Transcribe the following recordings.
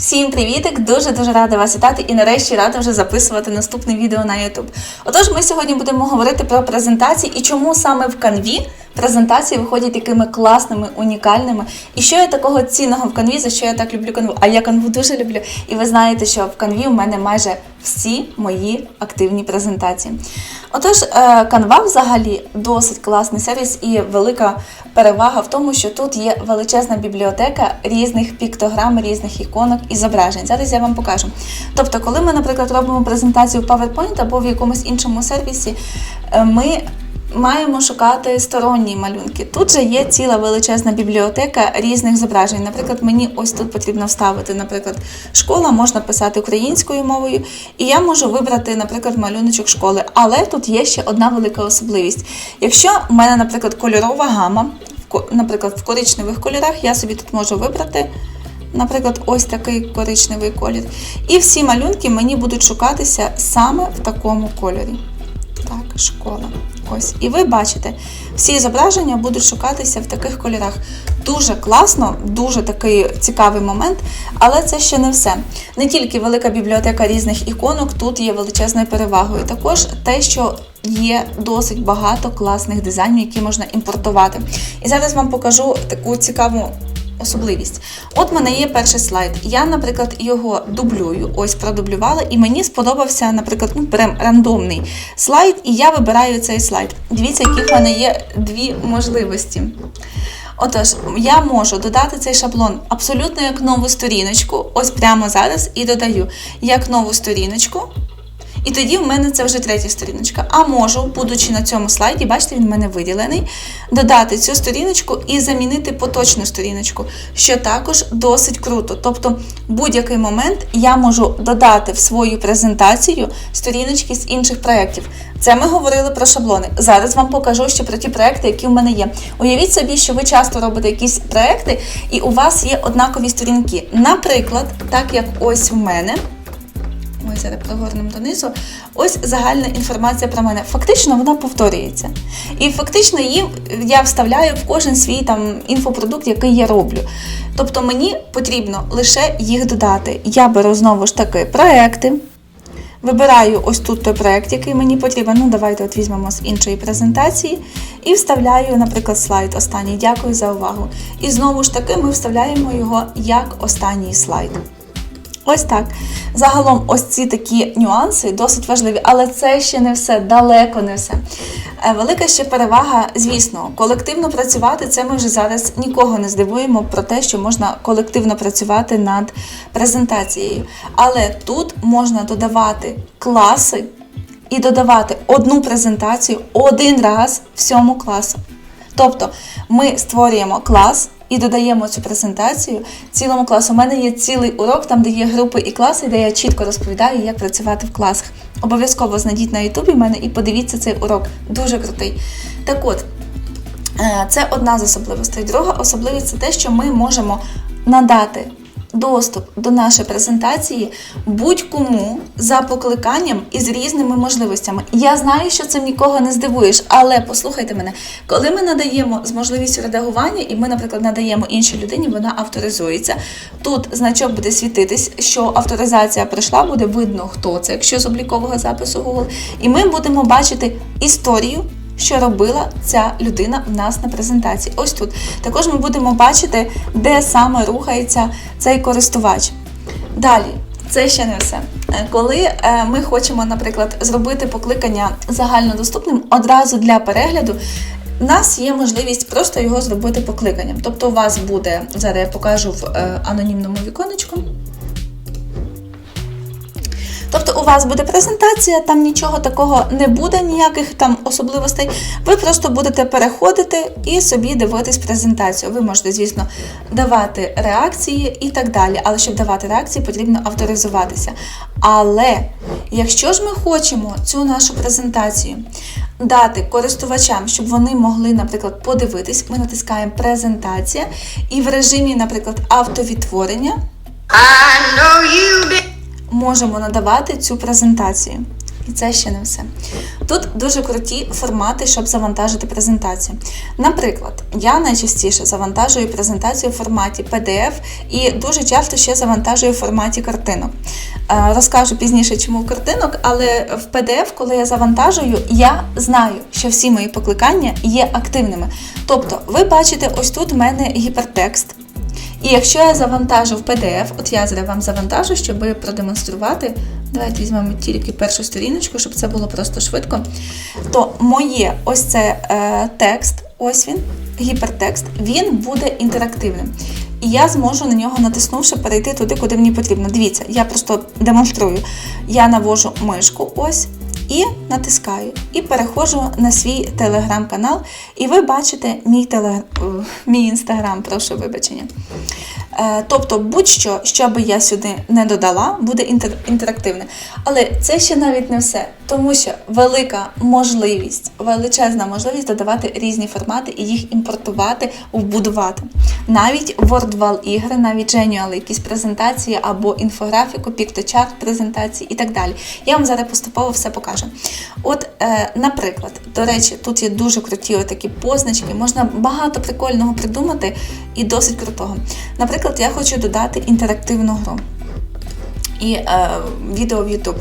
Всім привітик! Дуже дуже рада вас вітати і нарешті рада вже записувати наступне відео на YouTube. Отож, ми сьогодні будемо говорити про презентації і чому саме в канві презентації виходять такими класними, унікальними. І що є такого цінного в канві, за що я так люблю канву. А я канву дуже люблю. І ви знаєте, що в канві у мене майже всі мої активні презентації. Отож, е, канва взагалі досить класний сервіс і велика перевага в тому, що тут є величезна бібліотека різних піктограм, різних іконок і зображень. Зараз я вам покажу. Тобто, коли ми, наприклад, робимо презентацію в PowerPoint або в якомусь іншому сервісі, е, ми маємо шукати сторонні малюнки. Тут же є ціла величезна бібліотека різних зображень. Наприклад, мені ось тут потрібно вставити, наприклад, школа можна писати українською мовою, і я можу вибрати, наприклад, малюночок школи. Але тут є ще одна велика особливість. Якщо в мене, наприклад, кольорова гама, наприклад, в коричневих кольорах, я собі тут можу вибрати. Наприклад, ось такий коричневий колір. І всі малюнки мені будуть шукатися саме в такому кольорі. Так, школа. Ось. І ви бачите, всі зображення будуть шукатися в таких кольорах. Дуже класно, дуже такий цікавий момент, але це ще не все. Не тільки велика бібліотека різних іконок, тут є величезною перевагою. Також те, що є досить багато класних дизайнів, які можна імпортувати. І зараз вам покажу таку цікаву особливість. От в мене є перший слайд. Я, наприклад, його дублюю, ось продублювала, і мені сподобався, наприклад, ну, прям рандомний слайд, і я вибираю цей слайд. Дивіться, які в мене є дві можливості. Отож, я можу додати цей шаблон абсолютно як нову сторіночку, ось прямо зараз, і додаю як нову сторіночку. І тоді в мене це вже третя сторіночка. А можу, будучи на цьому слайді, бачите, він в мене виділений, додати цю сторіночку і замінити поточну сторіночку, що також досить круто. Тобто, в будь-який момент я можу додати в свою презентацію сторіночки з інших проєктів. Це ми говорили про шаблони. Зараз вам покажу ще про ті проекти, які в мене є. Уявіть собі, що ви часто робите якісь проекти, і у вас є однакові сторінки. Наприклад, так як ось в мене. Ось зараз прогорнемо донизу. Ось загальна інформація про мене. Фактично вона повторюється. І фактично її я вставляю в кожен свій там інфопродукт, який я роблю. Тобто мені потрібно лише їх додати. Я беру знову ж таки проекти. Вибираю ось тут той проект, який мені потрібен. Ну, давайте от візьмемо з іншої презентації. І вставляю, наприклад, слайд останній. Дякую за увагу. І знову ж таки ми вставляємо його як останній слайд. Ось так. Загалом, ось ці такі нюанси досить важливі, але це ще не все, далеко не все. Е, Велика ще перевага, звісно, колективно працювати це ми вже зараз нікого не здивуємо про те, що можна колективно працювати над презентацією. Але тут можна додавати класи і додавати одну презентацію один раз всьому класу. Тобто ми створюємо клас і додаємо цю презентацію цілому класу. У мене є цілий урок, там де є групи і класи, де я чітко розповідаю, як працювати в класах. Обов'язково знайдіть на Ютубі мене і подивіться цей урок. Дуже крутий. Так от, е, це одна з особливостей. Друга особливість це те, що ми можемо надати доступ до нашої презентації будь-кому за покликанням і з різними можливостями. Я знаю, що цим нікого не здивуєш, але послухайте мене, коли ми надаємо з можливістю редагування, і ми, наприклад, надаємо іншій людині, вона авторизується. Тут значок буде світитись, що авторизація пройшла, буде видно, хто це, якщо з облікового запису Google. І ми будемо бачити історію що робила ця людина в нас на презентації. Ось тут. Також ми будемо бачити, де саме рухається цей користувач. Далі. Це ще не все. Е, Коли е, ми хочемо, наприклад, зробити покликання загальнодоступним одразу для перегляду, у нас є можливість просто його зробити покликанням. Тобто, у вас буде, зараз я покажу в е, анонімному віконечку. У вас буде презентація, там нічого такого не буде, ніяких там особливостей. Ви просто будете переходити і собі дивитись презентацію. Ви можете, звісно, давати реакції і так далі. Але щоб давати реакції, потрібно авторизуватися. Але якщо ж ми хочемо цю нашу презентацію дати користувачам, щоб вони могли, наприклад, подивитись, ми натискаємо презентація і в режимі, наприклад, автовідтворення можемо надавати цю презентацію. І це ще не все. Тут дуже круті формати, щоб завантажити презентацію. Наприклад, я найчастіше завантажую презентацію в форматі PDF і дуже часто ще завантажую в форматі картинок. Е, Розкажу пізніше, чому картинок, але в PDF, коли я завантажую, я знаю, що всі мої покликання є активними. Тобто, ви бачите, ось тут в мене гіпертекст. І якщо я завантажу в PDF, от я зараз вам завантажу, щоб продемонструвати. Давайте візьмемо тільки першу сторіночку, щоб це було просто швидко. То моє ось це е, текст, ось він, гіпертекст, він буде інтерактивним. І я зможу на нього, натиснувши, перейти туди, куди мені потрібно. Дивіться, я просто демонструю. Я навожу мишку ось і натискаю. І переходжу на свій телеграм-канал. І ви бачите мій теле... мій інстаграм, прошу вибачення. Е, Тобто, будь-що, що би я сюди не додала, буде інтер- інтерактивне. Але це ще навіть не все, тому що велика можливість, величезна можливість додавати різні формати і їх імпортувати, вбудувати. Навіть WordWall ігри, навіть Genial, якісь презентації або інфографіку, пікточарт презентації і так далі. Я вам зараз поступово все покажу. От, е, наприклад, до речі, тут є дуже круті такі позначки, можна багато прикольного придумати і досить крутого. Наприклад, я хочу додати інтерактивну гру і е, відео в YouTube.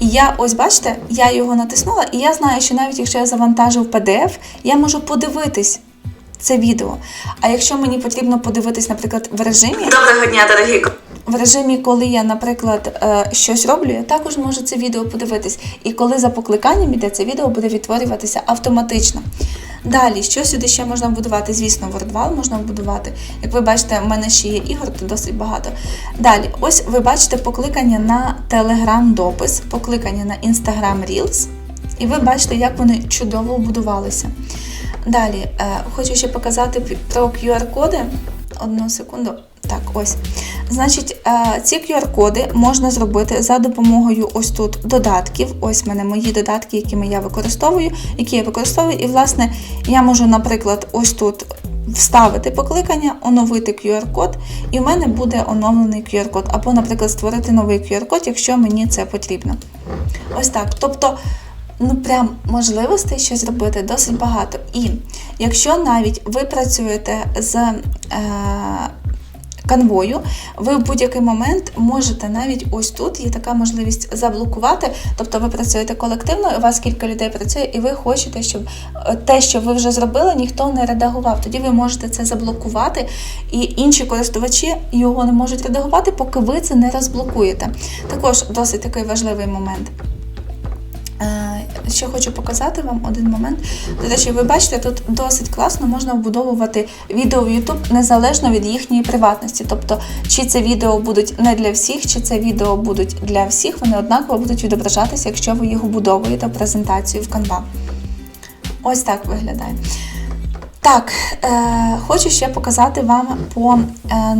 І я, ось бачите, я його натиснула, і я знаю, що навіть якщо я завантажу в PDF, я можу подивитись це відео. А якщо мені потрібно подивитись, наприклад, в режимі Доброго дня, дорогі в режимі, коли я, наприклад, е, щось роблю, я також можу це відео подивитись. І коли за покликанням іде, це відео буде відтворюватися автоматично. Далі, що сюди ще можна вбудувати? Звісно, вордвал можна вбудувати. Як ви бачите, в мене ще є ігор, то досить багато. Далі, ось ви бачите покликання на Telegram допис, покликання на Instagram Reels. І ви бачите, як вони чудово вбудувалися. Далі, е, хочу ще показати про QR-коди. Одну секунду. Так, ось. Значить, е, ці QR-коди можна зробити за допомогою ось тут додатків. Ось в мене мої додатки, якими я використовую, які я використовую. І, власне, я можу, наприклад, ось тут вставити покликання, оновити QR-код, і в мене буде оновлений QR-код. Або, наприклад, створити новий QR-код, якщо мені це потрібно. Ось так. Тобто, ну прям можливостей щось зробити досить багато. І якщо навіть ви працюєте з е, канвою, ви в будь-який момент можете навіть ось тут є така можливість заблокувати. Тобто ви працюєте колективно, у вас кілька людей працює, і ви хочете, щоб е, те, що ви вже зробили, ніхто не редагував. Тоді ви можете це заблокувати, і інші користувачі його не можуть редагувати, поки ви це не розблокуєте. Також досить такий важливий момент. Ще хочу показати вам один момент. До речі, ви бачите, тут досить класно можна вбудовувати відео в YouTube незалежно від їхньої приватності. Тобто, чи це відео будуть не для всіх, чи це відео будуть для всіх, вони однаково будуть відображатися, якщо ви їх вбудовуєте в презентацію в Canva. Ось так виглядає. Так, е, хочу ще показати вам по е,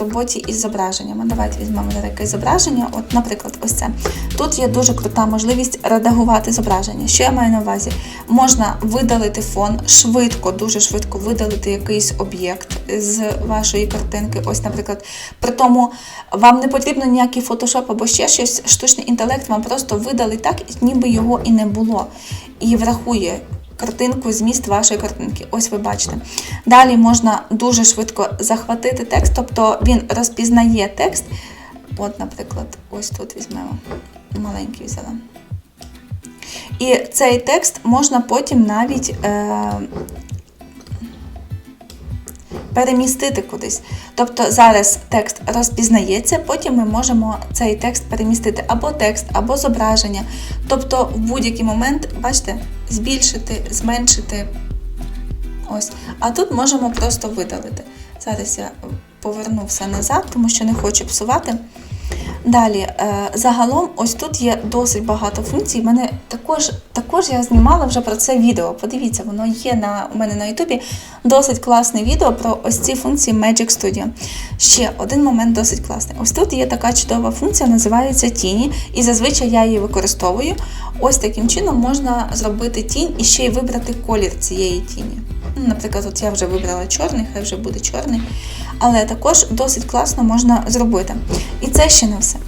роботі із зображеннями. Давайте візьмемо таке зображення. От, наприклад, ось це. Тут є дуже крута можливість редагувати зображення. Що я маю на увазі? Можна видалити фон, швидко, дуже швидко видалити якийсь об'єкт з вашої картинки. Ось, наприклад, при тому вам не потрібно ніякий фотошоп або ще щось. Штучний інтелект вам просто видалить так, ніби його і не було. І врахує картинку, зміст вашої картинки. Ось ви бачите. Далі можна дуже швидко захватити текст, тобто він розпізнає текст. От, наприклад, ось тут візьмемо. Маленький взяла. І цей текст можна потім навіть е, перемістити кудись. Тобто зараз текст розпізнається, потім ми можемо цей текст перемістити або текст, або зображення. Тобто в будь-який момент, бачите, збільшити, зменшити. Ось. А тут можемо просто видалити. Зараз я поверну все назад, тому що не хочу псувати. Далі, е, загалом, ось тут є досить багато функцій. Мене також, також я знімала вже про це відео. Подивіться, воно є на, у мене на Ютубі. Досить класне відео про ось ці функції Magic Studio. Ще один момент досить класний. Ось тут є така чудова функція, називається тіні, і зазвичай я її використовую. Ось таким чином можна зробити тінь і ще й вибрати колір цієї тіні. Наприклад, от я вже вибрала чорний, хай вже буде чорний. Але також досить класно можна зробити. І це ще не все.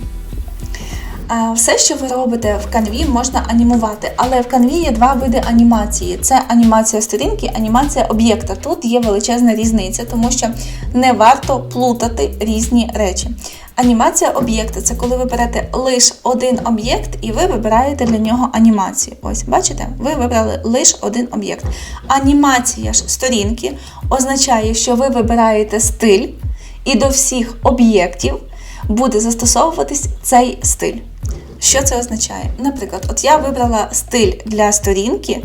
Все, що ви робите в канві, можна анімувати, але в канві є два види анімації: це анімація сторінки, анімація об'єкта. Тут є величезна різниця, тому що не варто плутати різні речі. Анімація об'єкта це коли ви берете лише один об'єкт і ви вибираєте для нього анімацію. Ось, бачите, ви вибрали лише один об'єкт. Анімація ж сторінки означає, що ви вибираєте стиль, і до всіх об'єктів буде застосовуватись цей стиль. Що це означає? Наприклад, от я вибрала стиль для сторінки,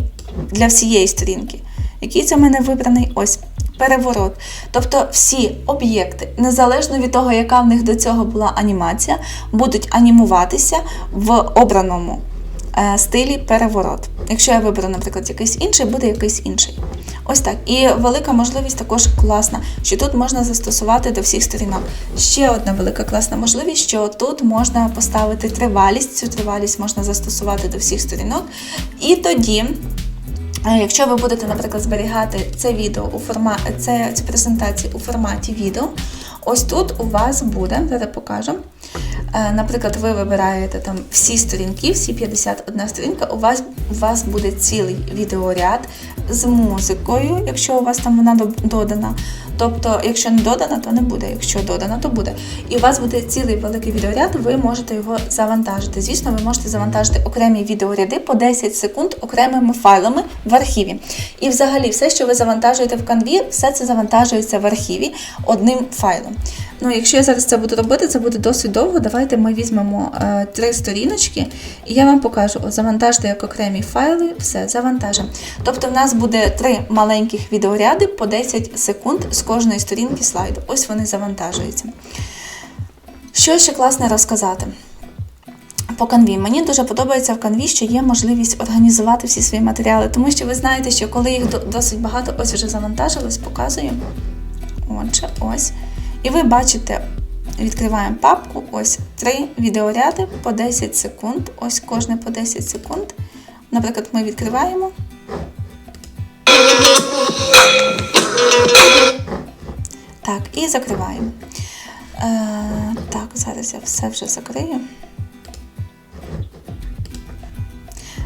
для всієї сторінки. Який це в мене вибраний? Ось переворот. Тобто всі об'єкти, незалежно від того, яка в них до цього була анімація, будуть анімуватися в обраному е, стилі переворот. Якщо я виберу, наприклад, якийсь інший, буде якийсь інший. Ось так. І велика можливість також класна, що тут можна застосувати до всіх сторінок. Ще одна велика класна можливість, що тут можна поставити тривалість. Цю тривалість можна застосувати до всіх сторінок. І тоді. Е, Якщо ви будете, наприклад, зберігати це відео у форматі це, цю презентацію у форматі відео, ось тут у вас буде, зараз покажу. Е, Наприклад, ви вибираєте там всі сторінки, всі 51 сторінка, у вас, у вас буде цілий відеоряд з музикою, якщо у вас там вона додана. Тобто, якщо не додана, то не буде. Якщо додана, то буде. І у вас буде цілий великий відеоряд, ви можете його завантажити. Звісно, ви можете завантажити окремі відеоряди по 10 секунд окремими файлами в архіві. І взагалі, все, що ви завантажуєте в канві, все це завантажується в архіві одним файлом. Ну, якщо я зараз це буду робити, це буде досить довго. Давайте ми візьмемо е, три сторіночки, і я вам покажу. От, завантажте як окремі файли, все, завантажимо. Тобто, в нас буде три маленьких відеоряди по 10 секунд з кожної сторінки слайду. Ось вони завантажуються. Що ще класне розказати? По канві. Мені дуже подобається в канві, що є можливість організувати всі свої матеріали, тому що ви знаєте, що коли їх досить багато, ось вже завантажилось, показую. Отже, ось. І ви бачите, відкриваємо папку, ось три відеоряди по 10 секунд. Ось кожне по 10 секунд. Наприклад, ми відкриваємо. Так, і закриваємо. Е, так, зараз я все вже закрию.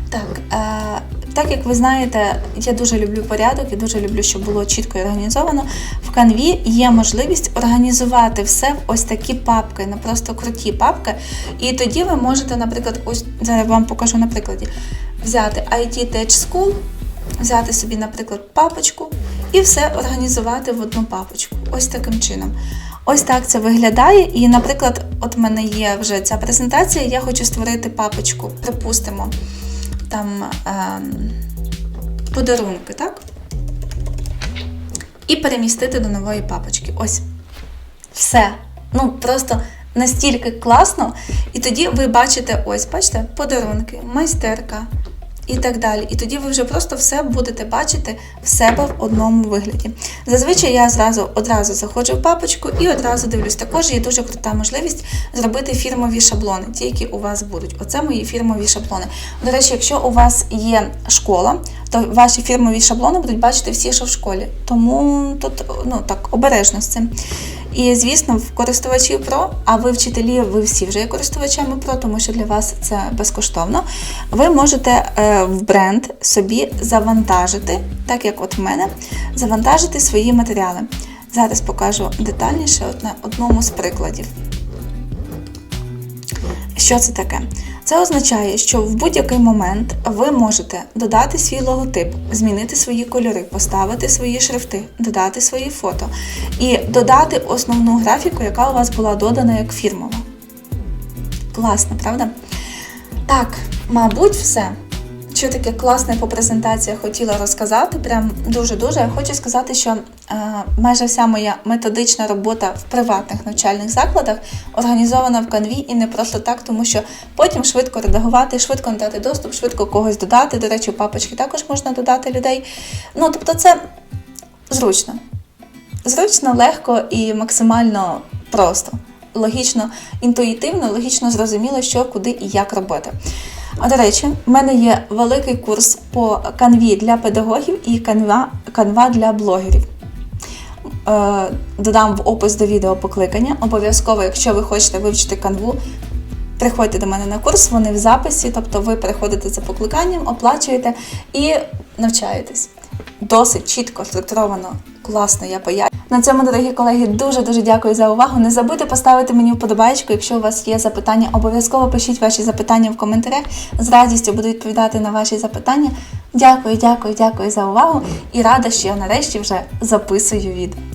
Так, е, так як ви знаєте, я дуже люблю порядок і дуже люблю, щоб було чітко і організовано. В канві є можливість організувати все в ось такі папки, не просто круті папки. І тоді ви можете, наприклад, ось зараз вам покажу на прикладі, взяти IT Tech School, взяти собі, наприклад, папочку і все організувати в одну папочку. Ось таким чином. Ось так це виглядає. І, наприклад, от в мене є вже ця презентація, я хочу створити папочку, припустимо, там ем, подарунки, так? І перемістити до нової папочки. Ось. Все. Ну, просто настільки класно. І тоді ви бачите, ось, бачите, подарунки, майстерка і так далі. І тоді ви вже просто все будете бачити в себе в одному вигляді. Зазвичай я зразу одразу заходжу в папочку і одразу дивлюсь. Також є дуже крута можливість зробити фірмові шаблони, ті, які у вас будуть. Оце мої фірмові шаблони. До речі, якщо у вас є школа, то ваші фірмові шаблони будуть бачити всі, що в школі. Тому тут ну так обережно з цим. І звісно, в користувачів Pro, а ви вчителі, ви всі вже є користувачами Pro, тому що для вас це безкоштовно. Ви можете е, в бренд собі завантажити, так як от в мене, завантажити свої матеріали. Зараз покажу детальніше на одному з прикладів. Що це таке? Це означає, що в будь-який момент ви можете додати свій логотип, змінити свої кольори, поставити свої шрифти, додати свої фото і додати основну графіку, яка у вас була додана як фірмова. Класно, правда? Так, мабуть, все. Що таке класне по презентаціях хотіла розказати. Прям дуже-дуже. Я хочу сказати, що е, майже вся моя методична робота в приватних навчальних закладах організована в канві і не просто так, тому що потім швидко редагувати, швидко надати доступ, швидко когось додати. До речі, папочки також можна додати людей. Ну, тобто, це зручно. Зручно, легко і максимально просто. Логічно, інтуїтивно, логічно зрозуміло, що, куди і як робити. До речі, в мене є великий курс по канві для педагогів і канва, канва для блогерів. Е, додам в опис до відео покликання. Обов'язково, якщо ви хочете вивчити канву, приходьте до мене на курс, вони в записі, тобто ви приходите за покликанням, оплачуєте і навчаєтесь. Досить чітко, структуровано, класно я пояснюю. На цьому, дорогі колеги, дуже дуже дякую за увагу. Не забудьте поставити мені вподобайку. Якщо у вас є запитання, обов'язково пишіть ваші запитання в коментарях. З радістю буду відповідати на ваші запитання. Дякую, дякую, дякую за увагу і рада, що я нарешті вже записую відео.